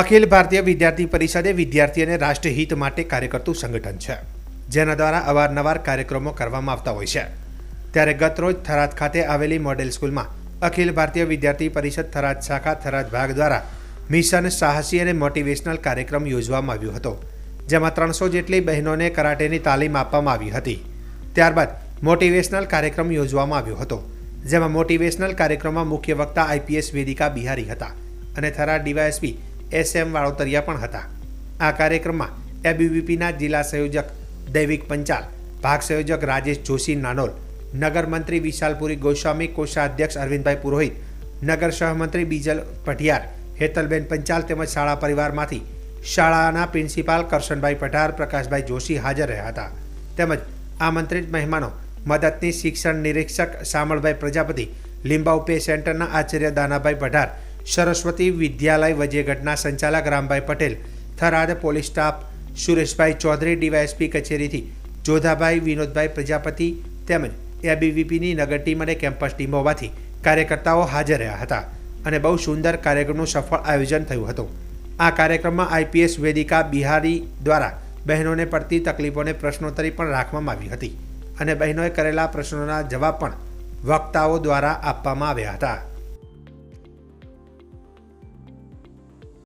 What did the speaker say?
અખિલ ભારતીય વિદ્યાર્થી પરિષદ એ વિદ્યાર્થી અને રાષ્ટ્રહિત માટે કાર્ય કરતું સંગઠન છે, જેના દ્વારા અવારનવાર કાર્યક્રમો કરવામાં આવતા હોય છે. ત્યારે ગતરોજ થરાદ ખાતે આવેલી મોડેલ સ્કૂલમાં અખિલ ભારતીય વિદ્યાર્થી પરિષદ થરાદ શાખા થરાદ ભાગ દ્વારા મિશન સાહસી અને મોટિવેશનલ કાર્યક્રમ યોજવામાં આવ્યો હતો, જેમાં ત્રણસો જેટલી બહેનોને કરાટેની તાલીમ આપવામાં આવી હતી. ત્યારબાદ મોટિવેશનલ કાર્યક્રમ યોજવામાં આવ્યો હતો, જેમાં મોટિવેશનલ કાર્યક્રમમાં મુખ્ય વક્તા આઈપીએસ વેદિકા બિહારી હતા અને Tharad DySP S M Valotariya પણ હતા. આ કાર્યક્રમમાં એબીવીપીના જિલ્લા સંયોજક દૈવિક પંચાલ, ભાગ સંયોજક રાજેશ જોશી નાનોલ, નગર મંત્રી વિશાલપુરી ગોસ્વામી, કોષાધ્યક્ષ અરવિંદભાઈ પુરોહિત, નગર સહમંત્રી બીજલ પઠિયાર હેતલબેન પંચાલ તેમજ શાળા પરિવારમાંથી શાળાના પ્રિન્સિપાલ કરશનભાઈ પઠાર પ્રકાશભાઈ જોશી હાજર રહ્યા હતા. તેમજ આમંત્રિત મહેમાનો મદદની શિક્ષણ નિરીક્ષક શામળભાઈ પ્રજાપતિ લિંબાઉપે સેન્ટરના આચાર્ય દાનાભાઈ પઢાર સરસ્વતી વિદ્યાલય વજેગઢના સંચાલક Rambhai Patel, Tharad police staff Sureshbhai Chaudhary, DySP કચેરીથી Jodhabhai, Vinodbhai Prajapati તેમજ એબીવીપીની નગર ટીમ અને કેમ્પસ ટીમ હોવાથી કાર્યકર્તાઓ હાજર રહ્યા હતા અને બહુ સુંદર કાર્યક્રમનું સફળ આયોજન થયું હતું. આ કાર્યક્રમમાં આઈપીએસ વેદિકા બિહારી દ્વારા બહેનોને પડતી તકલીફોને પ્રશ્નોત્તરી પણ રાખવામાં આવી હતી અને બહેનોએ કરેલા પ્રશ્નોના જવાબ પણ વક્તાઓ દ્વારા આપવામાં આવ્યા હતા.